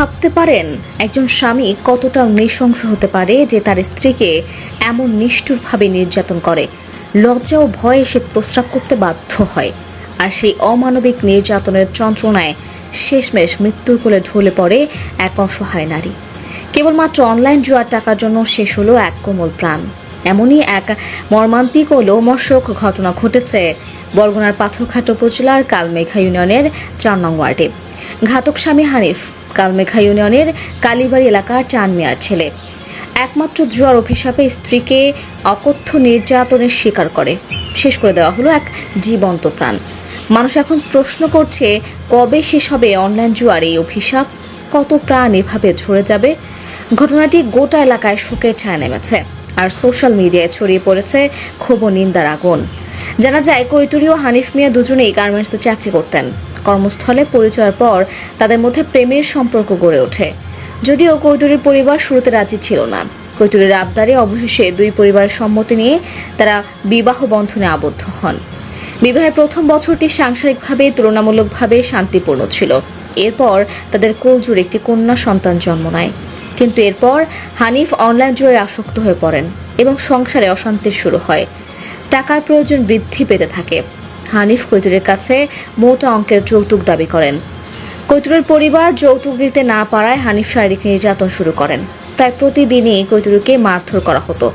ভাবতে পারেন একজন স্বামী কতটা নৃশংস হতে পারে যে তার স্ত্রীকে এমন নিষ্ঠুরভাবে নির্যাতন করে। লজ্জা ও ভয়ে সে প্রস্রাব করতে বাধ্য হয় আর সেই অমানবিক নির্যাতনের যন্ত্রণায় শেষমেশ মৃত্যুর কোলে ঢলে পড়ে এক অসহায় নারী। কেবলমাত্র অনলাইন জুয়ার টাকার জন্য শেষ হলো এক কোমল প্রাণ। এমনই এক মর্মান্তিক ও লোমর্ষক ঘটনা ঘটেছে বরগুনার পাথরঘাট উপজেলার কালমেঘা ইউনিয়নের চার নং ওয়ার্ডে। ঘাতক স্বামী হানিফ কালমেঘা ইউনিয়নের কালীবাড়ি এলাকার চান মিয়ার ছেলে। একমাত্র জুয়ার অভিশাপে স্ত্রীকে অকথ্য নির্যাতনের শিকার করে। শেষ করে দেওয়া হলো এক জীবন্ত প্রাণ। মানুষ এখন প্রশ্ন করছে, কবে শেষ হবে অনলাইন জুয়ার এই অভিশাপ? কত প্রাণ এভাবে ঝরে যাবে? ঘটনাটি গোটা এলাকায় শোকের ছায়া নেমেছে। আর সোশ্যাল মিডিয়ায় ছড়িয়ে পড়েছে ও নিন্দার আগুন। জানা যায়, কৈতুরী ও হানিফ মিয়া দুজনেই গার্মেন্টসে চাকরি করতেন। কর্মস্থলে পরিচয়ের পর তাদের মধ্যে প্রেমের সম্পর্ক গড়ে ওঠে। যদিও কৈতুরীর পরিবার শুরুতে রাজি ছিল না। কৈতুরীর আবদারে অবশেষে দুই পরিবারের সম্মতি নিয়ে তারা বিবাহ বন্ধনে আবদ্ধ হন। বিবাহের প্রথম বছরটি সাংসারিকভাবে তুলনামূলকভাবে শান্তিপূর্ণ ছিল। এরপর তাদের কোলজুর একটি কন্যা সন্তান জন্ম নেয়। কিন্তু এরপর হানিফ অনলাইন জুয়ে আসক্ত হয়ে পড়েন এবং সংসারে অশান্তির শুরু হয়। টাকার প্রয়োজন বৃদ্ধি পেতে থাকে। হানিফ কৈতুরের কাছে মোটা অঙ্কের যৌতুক দাবি করেন। কৈতুরের পরিবার যৌতুক দিতে না পারায় হানিফ শারীরিক নির্যাতন শুরু করেন। প্রায় প্রতিদিনই কৈতুরকে মারধর করা হতো।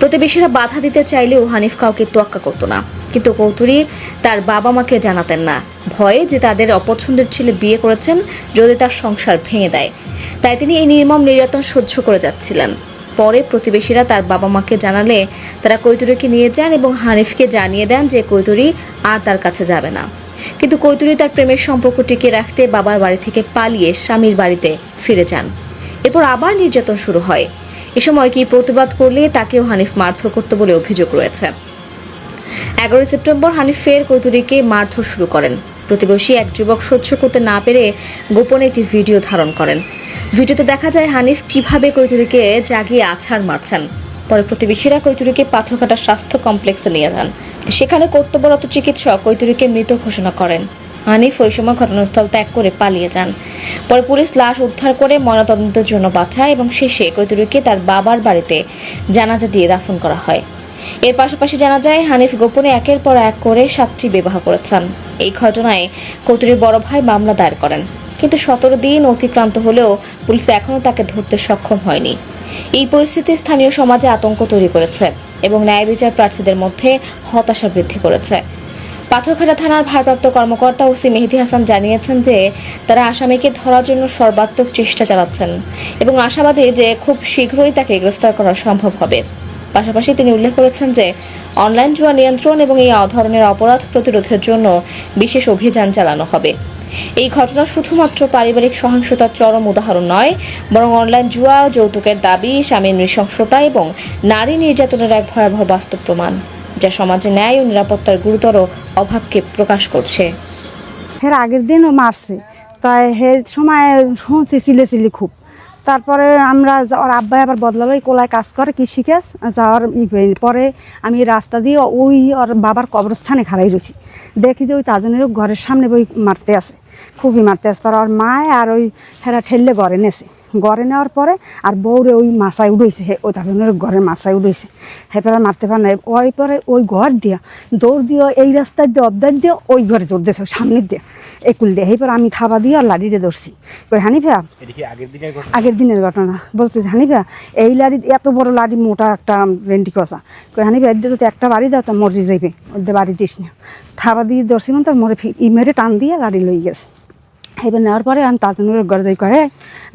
প্রতিবেশীরা বাধা দিতে চাইলেও হানিফ কাউকে তোয়াক্কা করতো না। কিন্তু কৌতুরি তার বাবা মাকে জানাতেন না। ভয়ে যে তাদের অপছন্দের ছেলে বিয়ে করেছেন, যদি তার সংসার ভেঙে দেয়। তাই তিনি এই নির্মম নির্যাতন সহ্য করে যাচ্ছিলেন। পরে প্রতিবেশীরা তার বাবা মাকে জানালে তারা কৈতুরীকে নিয়ে যান এবং হানিফকে জানিয়ে দেন যে কৈতুরী আর তার কাছে যাবে না। কিন্তু কৈতুরী তার প্রেমের সম্পর্ক টিকে রাখতে বাবার বাড়ি থেকে পালিয়ে স্বামীর বাড়িতে ফিরে যান। এরপর আবার নির্যাতন শুরু হয়। এ সময় কি প্রতিবাদ করলে তাকেও হানিফ মারধর করতে বলে অভিযোগ রয়েছে। এগারোই সেপ্টেম্বর হানিফ ফের কৈতুরীকে মারধর শুরু করেন। প্রতিবেশী এক যুবক সহ্য করতে না পেরে গোপনে একটি ভিডিও ধারণ করেন। ভিডিওতে দেখা যায় হানিফ কীভাবে কৈতুরীকে জাগিয়ে আছাড় মারছেন। পরে প্রতিবেশীরা কৈতুরীকে পাথরঘাটা স্বাস্থ্য কমপ্লেক্সে নিয়ে যান। সেখানে কর্তব্যরত চিকিৎসক কৈতুরীকে মৃত ঘোষণা করেন। হানিফ ওই সময় ঘটনাস্থল ত্যাগ করে পালিয়ে যান। পরে পুলিশ লাশ উদ্ধার করে ময়নাতদন্তের জন্য পাঠায় এবং শেষে কৈতুরীকে তার বাবার বাড়িতে জানাজা দিয়ে দাফন করা হয়। এর পাশাপাশি জানা যায়, হানিফ গোপনে একের পর এক করে সাতটি বিবাহ করেছেন। এই ঘটনায় কৌতুরীর বড় ভাই মামলা দায়ের করেন। কিন্তু সতেরো দিন অতিক্রান্ত হলেও পুলিশ এখনও তাকে ধরতে সক্ষম হয়নি। এই পরিস্থিতি স্থানীয় সমাজে আতঙ্ক তৈরি করেছে এবং ন্যায় বিচার প্রার্থীদের মধ্যে হতাশা বৃদ্ধি করেছে। পাথরঘাটা থানার ভারপ্রাপ্ত কর্মকর্তা ওসি মেহেদি হাসান জানিয়েছেন যে, তারা আসামিকে ধরার জন্য সর্বাত্মক চেষ্টা চালাচ্ছেন এবং আশাবাদী যে খুব শীঘ্রই তাকে গ্রেফতার করা সম্ভব হবে। পাশাপাশি তিনি উল্লেখ করেছেন যে, অনলাইন জুয়া নিয়ন্ত্রণ এবং এই ধরনের অপরাধ প্রতিরোধের জন্য বিশেষ অভিযান চালানো হবে। এই ঘটনা শুধুমাত্র পারিবারিক সহিংসতার চরম উদাহরণ নয়, বরং অনলাইন জুয়া, যৌতুকের দাবি, স্বামীর নৃশংসতা এবং নারী নির্যাতনের এক ভয়াবহ বাস্তব প্রমাণ, যা সমাজে ন্যায় ও নিরাপত্তার গুরুতর অভাবকে প্রকাশ করছে। ফের আগের দিনও মারছে। তাই হে সময় শুনছি চিলে চিলি খুব। তারপরে আমরা ওর আব্বাই আবার বদলালো ওই কোলায় কাজ করে কৃষিকাজ, যাওয়ার। পরে আমি রাস্তা দিয়ে ওই ওর বাবার কবরস্থানে খাড়াই রয়েছি দেখি যে ওই তাজনের ঘরের সামনে বই মারতে আসে খুবই মারতে আসে তার ওর মায় আর ওই ফেরা ঠেললে ঘরে নেছে ঘরে নেওয়ার পরে আর বউরে ওই মাছায় উড়েছে হে ওই তাজনের ঘরের মাছায় উড়েছে হেপারে মারতে পারে না ওই পরে ওই ঘর দিয়া দৌড় দিয়ে এই রাস্তায় দিয়ে অবদার দিয়ে ওই ঘরে দৌড় দিয়েছে সামনের দিয়ে। একুল দিয়ে। এরপর আমি থাবা দিয়ে আর লাড়িরে ধরছি কই হানিফা আগের দিনের ঘটনা? বলছে যে, হানিফা এই লাড়ি এত বড় লাড়ি মোটা একটা রেন্টি কষা কই হানিফা এর তো একটা বাড়ি যাও তো মরে যাইবে। ওদের বাড়ি দিস না। থাবা দিয়ে ধরছি মানে তোর মরে ই মেরে টান দিয়ে লাড়ি লই গেছে। এবার নেওয়ার পরে আমি তাজনুরের ঘর যাই, কয়ে,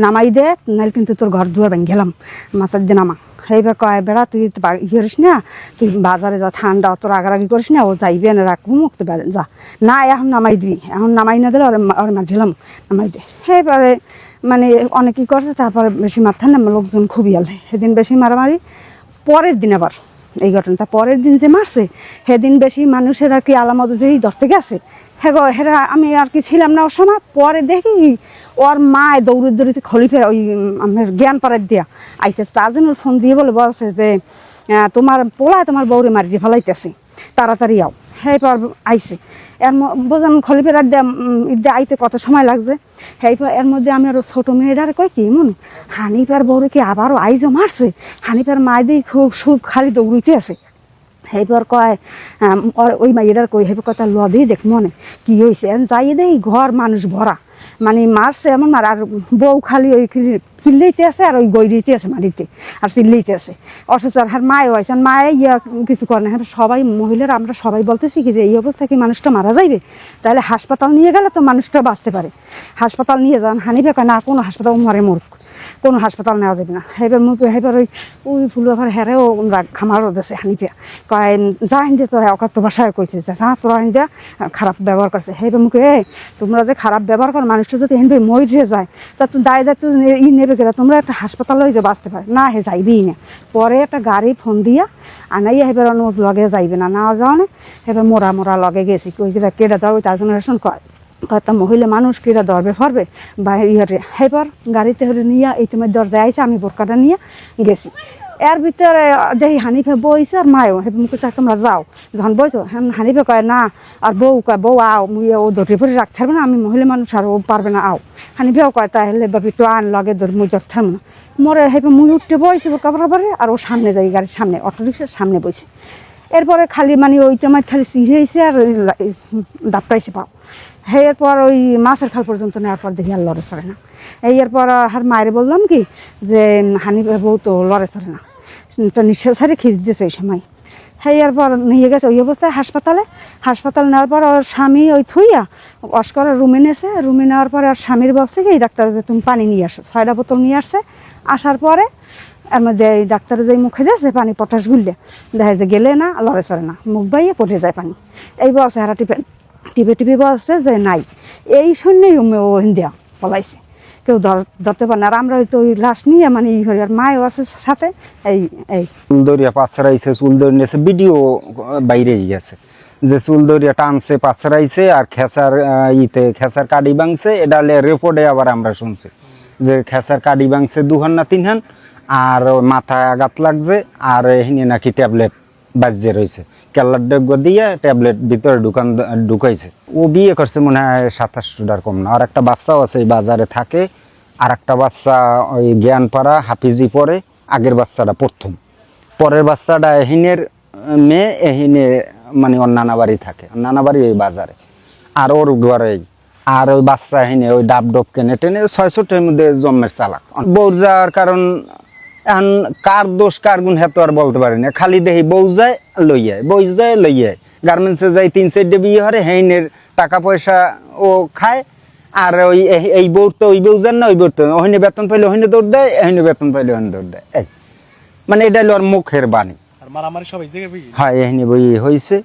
নামাই দে, নাহলে কিন্তু তোর ঘর দুয়ার ভেঙে গেলাম, মাছের দিয়ে নামা। এইবার কয়, বেড়া, তুই ই করিস না, তুই বাজারে যা, ঠান্ডা, তোর আগারাগি করিস না, ও যাইবে না রাখব, মুক্ত যা। না এখন নামাই দিবি, এখন নামাই না দিলে ওর ওর মারছিলাম নামাই দে। এবারে মানে অনেকেই করছে, তারপরে বেশি মাথার না, লোকজন খুবই আলে সেদিন বেশি মারামারি, পরের দিন আবার এই ঘটনাটা পরের দিন যে মারছে, সেদিন বেশি মানুষের আর কি আলামত যেই ধরতে গেছে হ্যাঁ হেরা, আমি আর কি ছিলাম না ওর সময়, পরে দেখি ওর মায় দৌড়ে দৌড়িতে খলিফে ওই আমার জ্ঞান পাড়ার দিয়া। আইতেছে তার জন্য ফোন দিয়ে বলে, বলছে যে তোমার পোলায় তোমার বউরে মারি দিয়ে ফেলাইতেছে। তাড়াতাড়ি আও। হ্যাঁ পর আইছে। এর বোঝান খলিফের ঈদে আইতে কত সময় লাগছে। এই এর মধ্যে আমি আরও ছোট মেয়েটার কই কি মন হানিফার বউরে কি আবারও আইজও মারছে? হানিফার মায়েদের খুব সুখ খালি দৌড়িতে আছে। সেইপর কয় ওই মাইয়েটার কই হেপর কথা ল দিয়ে দেখ মনে। কি হয়েছে যাই দেই ঘর মানুষ ভরা মানে মারছে এমন মার আর বউ খালি ওই চিল্লাইতে আছে আর ওই গৈরিতে আছে মাটিতে আর চিল্লাইতে আছে। অসুস্থ আর মায়ও আছে মায়ে ইয়া কিছু করে না হ্যাঁ সবাই মহিলারা আমরা সবাই বলতেছি কি যে, এই অবস্থা কি মানুষটা মারা যাইবে তাহলে হাসপাতাল নিয়ে গেলে তো মানুষটা বাঁচতে পারে। হাসপাতাল নিয়ে যান, হানিবে না, কোনো হাসপাতাল মরে মরুক। কোনো হাসপাতাল নেওয়া যাবে না। হেবার মুখ হেবার ওই ওই ফুল আবার হেরেও রাগ খামারও দেশে হানিপে কয়, যা অকাত তো বাসায় কইছে যে, যা তোরা হিন্দে খারাপ ব্যবহার করছে হেবার মুখে এ তোমরা যে খারাপ ব্যবহার করো মানুষটা যদি হিন্দে মরে যায়, তা তুমি দায় নে- ই নেবে কেনা তোমরা একটা হাসপাতাল হয়ে যে বাঁচতে পারে। না হে যাইবেই না। পরে একটা গাড়ি ফোন দিয়া আনাইয়া হেবার অনুজ লগে যাইবে না। না যাও না হেবার মোরা মোরা লগে গেছি। কই কেটে দাও ওই জেনারেশন কয়? একটা মহিলা মানুষ কিরা দরবে ফরবে? বা ইয়ে হেবার গাড়িতে হলে নিয়ে এই তোমার দরজায় আইসে আমি বোরকাটা নিয়ে গেছি। এর ভিতরে দেখি হানিফে বইছে আর মায়ও। হেবে মুখে কয়, তোমরা যাও। যখন বইছো হ্যাঁ হানিফে কয় না। আর বউ কয় বউ আও মুই ও ধরে পরে রাখতে পারবে না আমি মহিলা মানুষ আর ও পারবে না আও। হানিফেও কয় তাহলে বাবি তো আন লগে ধর মুই ধরতে পারব না। মরে হেবে মুই উঠতে বইছে বোরকা পরে আর ও সামনে যাই গাড়ির সামনে অটো রিক্সার সামনে বইছে। এরপরে খালি মানে ওই টাইমায় খালি চিড়েছে আর দাপটাইছে পাও। হে, এরপর ওই মাছের খাল পর্যন্ত নেওয়ার পর দেখি আর লড়ে চড়ে না। এই এরপর আর মায়ের বললাম কি, যে হানি বউ তো লড়ে চড়ে না। তো নিঃশ্বাস সারি খিচ দিয়েছে ওই সময়। হ্যাঁ এরপর নিয়ে গেছে ওই অবস্থায় হাসপাতালে। হাসপাতাল নেওয়ার পর ওর স্বামী ওই থুইয়া অস্কর রুমে নেছে রুমে নেওয়ার পরে আর স্বামীর বলছে কি ডাক্তার যে তুমি পানি নিয়ে আসো। ছয়টা বোতল নিয়ে আসছে। আসার পরে এর মধ্যে এই ডাক্তারের যে মুখে যাচ্ছে পানি পটাশ গুললে। দেখা যায় গেলে না, লড়ে চড়ে না। মুখ বাইয়ে পড়ে যায় পানি। এই বলছে হারা টিপে টিপে টিপে বলছে যে নাই। এই শূন্যই ইন্ডিয়া পলাইছে কেউ ধর- ধরতে পারে না। আর আমরা তো ওই লাশ নিয়ে মানে ই করি আর মায়ও আছে সাথে, এই এই। চুল দরিয়া পাছড়াইছে চুল দরি নিয়েছে, ভিডিও বাইরে গেছে। যে চুল দরিয়া টানছে পাছড়াইছে আর খেসার ইতে খেসার কাডি ভাঙছে, এটা রেপোর্টে আবার আমরা শুনছি। যে খেসার কাডি ভাঙছে দুহান না তিনহান, আর মাথায় আঘাত লাগছে, আর এখানে নাকি ট্যাবলেট বাজে রয়েছে। কেল্লার ডেগ দিয়ে ট্যাবলেট ভিতরে ঢুকান, ঢুকাইছে। ও বিয়ে করছে মনে হয় সাতাশ টার কম না। আর একটা বাচ্চাও আছে এই বাজারে থাকে। আর একটা বাচ্চা ওই জ্ঞানপাড়া, হাফিজি পরে। আগের বাচ্চাটা প্রথম। পরের বাচ্চাটা এহিনের মেয়ে এহিনে মানে ওর নানা বাড়ি থাকে। নানা বাড়ি ওই বাজারে। আর ওর ঘরে আর ওই বাচ্চা এহিনে ওই ডাব ডব কেনে টেনে ছয়শোটের মধ্যে জন্মের চালাক। বউ যাওয়ার কারণ এখন কার দোষ কার গুণ হেতো আর বলতে পারি না। খালি দেখি বউ যায় লই যায়। বউ যায় লই যায়। গার্মেন্টসে যাই তিন চারটে বিয়ে হরে হেইনের টাকা পয়সা ও খায়। আর ওই এই- বউর তো ওই বউ যান না ওই বউর তো ওখানে বেতন পাইলে ওখানে দৌড় দেয় এখানে বেতন পাইলে ওখানে দৌড় দেয়। এই। মানে এটা হলো ওর মুখের বাণী। আর হয় বই হয়েছে।